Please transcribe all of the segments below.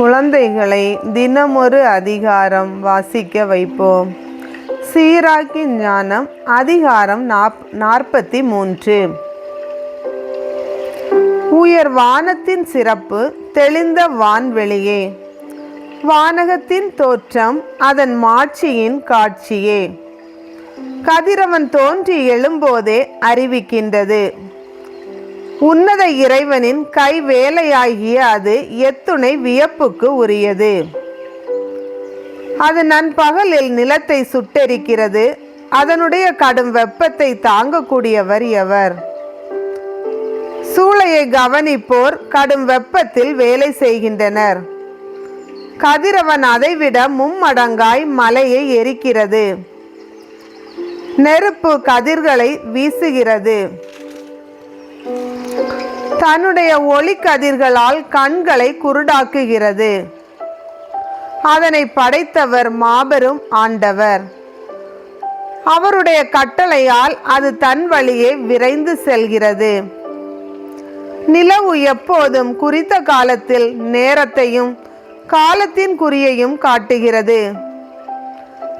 குழந்தைகளை தினமொரு அதிகாரம் வாசிக்க வைப்போம். சீராக்கி ஞானம் அதிகாரம் நாப் நாற்பத்தி மூன்று உயர் வானத்தின் சிறப்பு தெளிந்த வான்வெளியே. வானகத்தின் தோற்றம் அதன் மாட்சியின் காட்சியே. கதிரவன் தோன்றி எழும்போதே அறிவிக்கின்றது. உன்னத இறைவனின் கை வேலையாகிய அது எத்துணை வியப்புக்கு உரியது. அது நண்பகலில் நிலத்தை சுட்டெரிக்கிறது. அதனுடைய கடும் வெப்பத்தை தாங்கக்கூடியவர் எவர். சூளையை கவனிப்போர் கடும் வெப்பத்தில் வேலை செய்கின்றனர். கதிரவன் அதைவிட மும்மடங்காய் மலையை எரிக்கிறது. நெருப்பு கதிர்களை வீசுகிறது. தன்னுடைய ஒளி கதிர்களால் கண்களை குருடாக்குகிறது. அதனை படைத்தவர் மாபெரும் ஆண்டவர். அவருடைய கட்டளையால் அது தன் வழியே விரைந்து செல்கிறது. நிலவு எப்போதும் குறித்த காலத்தில் நேரத்தையும் காலத்தின் குறியையும் காட்டுகிறது.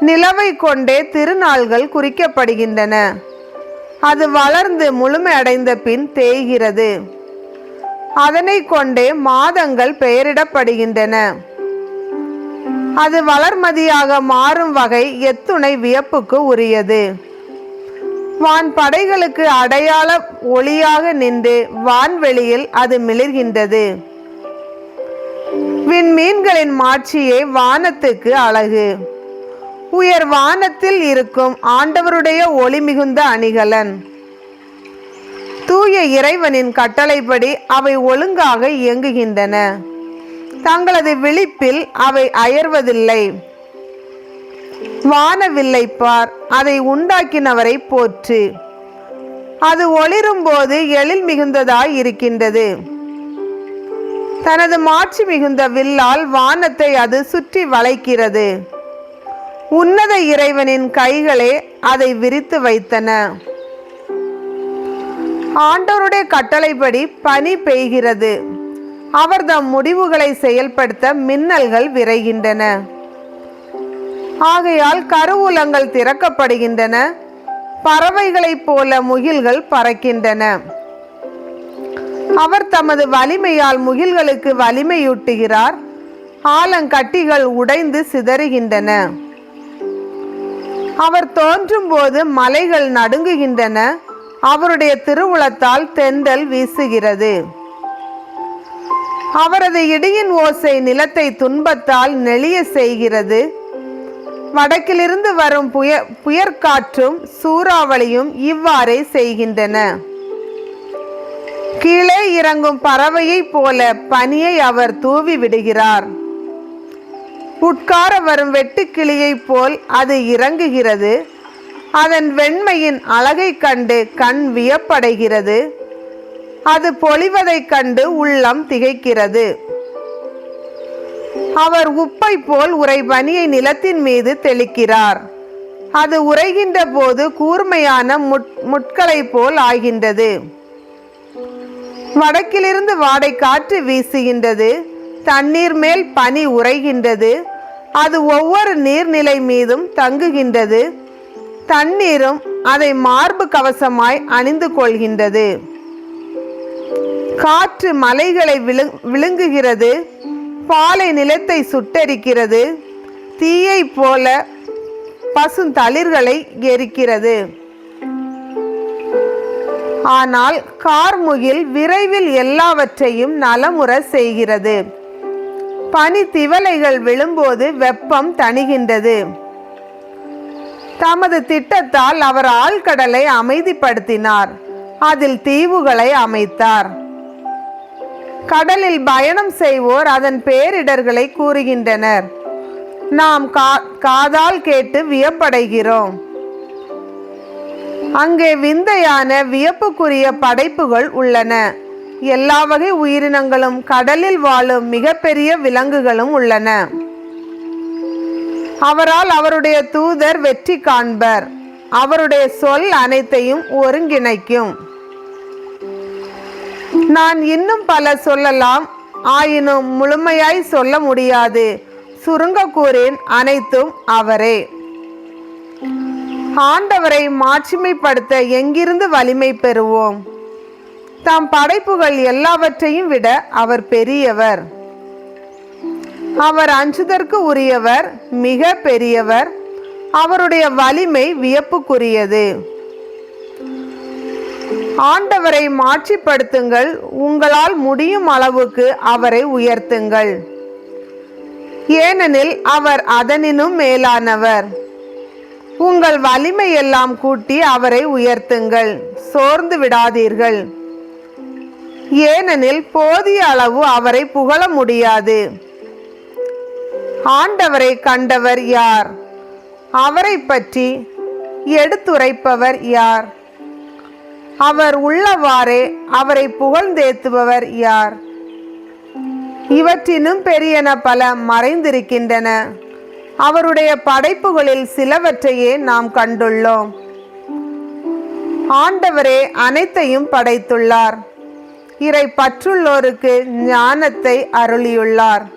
நிலவை கொண்டே திருநாள்கள் குறிக்கப்படுகின்றன. அது வளர்ந்து முழுமையடைந்த பின் தேய்கிறது. அதனை கொண்டே மாதங்கள் பெயரிடப்படுகின்றன. அது வளர்மதியாக மாறும் வகை எத்துணை வியப்புக்கு உரியது. வான் படைகளுக்கு அடையாள ஒளியாக நின்று வான்வெளியில் அது மிளிர்கின்றது. விண்மீன்களின் மாட்சியே வானத்துக்கு அழகு. உயர் வானத்தில் இருக்கும் ஆண்டவருடைய ஒளி மிகுந்த அணிகலன். தூய இறைவனின் கட்டளைப்படி அவை ஒழுங்காக இயங்குகின்றன. தங்களது விழிப்பில் அவை அயர்வதில்லை. வானவில்லை பார் அதை உண்டாக்கினவரை போற்று. அது ஒளிரும் போது எழில் மிகுந்ததாய் இருக்கின்றது. தனது மாட்சி மிகுந்த வில்லால் வானத்தை அது சுற்றி வளைக்கிறது. உன்னத இறைவனின் கைகளே அதை விரித்து வைத்தன. ஆண்டவருடைய கட்டளைப்படி பனி பெய்கிறது. அவர் தம் முடிவுகளை செயல்படுத்த மின்னல்கள் விரைகின்றன. ஆகையால் கருவூலங்கள் திறக்கப்படுகின்றன. பறவைகளைப் போல முகில்கள் பறக்கின்றன. அவர் தமது வலிமையால் முகில்களுக்கு வலிமையூட்டுகிறார். ஆலங்கட்டிகள் உடைந்து சிதறுகின்றன. அவர் தோன்றும் போது மலைகள் நடுங்குகின்றன. அவருடைய திருவுளத்தால் தென்றல் வீசுகிறது. அவரது இடியின் ஓசை நிலத்தை துன்பத்தால் நெளிய செய்கிறது. வடக்கிலிருந்து வரும் புய புயற்காற்றும் சூறாவளியும் இவ்வாறே செய்கின்றன. கீழே இறங்கும் பறவையைப் போல பனியை அவர் தூவி விடுகிறார். உட்கார வரும் வெட்டுக்கிளியைப் போல் அது இறங்குகிறது. அதன் வெண்மையின் அழகை கண்டு கண் வியப்படைகிறது. அது பொழிவதைக் கண்டு உள்ளம் திகைக்கிறது. அவர் உப்பை போல் உறை பனியை நிலத்தின் மீது தெளிக்கிறார். அது உறைகின்ற போது கூர்மையான முட் முட்களை போல் ஆகின்றது. வடக்கிலிருந்து வாடை காற்று வீசுகின்றது. தண்ணீர் மேல் பனி உறைகின்றது. அது ஒவ்வொரு நீர்நிலை மீதும் தங்குகின்றது. தண்ணீரும் அதை மார்பு கவசமாய் அணிந்து கொள்கின்றது. காற்று மலைகளை விழு விழுங்குகிறது பாலை நிலத்தை சுட்டரிக்கிறது தீயை போல பசுந்தளிர்களை எரிக்கிறது. ஆனால் கார்முகில் விரைவில் எல்லாவற்றையும் நலமுற செய்கிறது. பனி திவலைகள் விழும்போது வெப்பம் தணிகின்றது. தமது திட்டத்தால் அவர் ஆழ்கடலை அமைதிப்படுத்தினார். அதில் தீவுகளை அமைத்தார். கடலில் பயணம் செய்வோர் அதன் பேரிடர்களை கூறுகின்றனர். நாம் கா காதால் கேட்டு வியப்படைகிறோம். அங்கே விந்தையான வியப்புக்குரிய படைப்புகள் உள்ளன. எல்லா வகை உயிரினங்களும் கடலில் வாழும் மிகப்பெரிய விலங்குகளும் உள்ளன. அவரால் அவருடைய தூதர் வெற்றி காண்பர். அவருடைய சொல் அனைத்தையும் ஒருங்கிணைக்கும். நான் இன்னும் பல சொல்லலாம் ஆயினும் முழுமையாய் சொல்ல முடியாது. சுருங்க கூறேன் அனைத்தும் அவரே. ஆண்டவரை மாட்சிமைப்படுத்த எங்கிருந்து வலிமை பெறுவோம்? தாம் படைப்புகள் எல்லாவற்றையும் விட அவர் பெரியவர். அவர் அஞ்சுதற்கு உரியவர் மிக பெரியவர். அவருடைய வலிமை வியப்புக்குரியது. ஆண்டவரை மாட்சிப்படுத்துங்கள் உங்களால் முடியும் அளவுக்கு அவரை உயர்த்துங்கள். ஏனெனில் அவர் அதனினும் மேலானவர். உங்கள் வலிமை எல்லாம் கூட்டி அவரை உயர்த்துங்கள் சோர்ந்து விடாதீர்கள். ஏனெனில் போதிய அளவு அவரை புகழ முடியாது. ஆண்டவரை கண்டவர் யார்? அவரை பற்றி எடுத்துரைப்பவர் யார்? அவர் உள்ளவாறே அவரை புகழ்ந்தேத்துபவர் யார்? இவற்றினும் பெரியன பல மறைந்திருக்கின்றன. அவருடைய படைப்புகளில் சிலவற்றையே நாம் கண்டுள்ளோம். ஆண்டவரே அனைத்தையும் படைத்துள்ளார். இறை பற்றுள்ளோருக்கு ஞானத்தை அருளியுள்ளார்.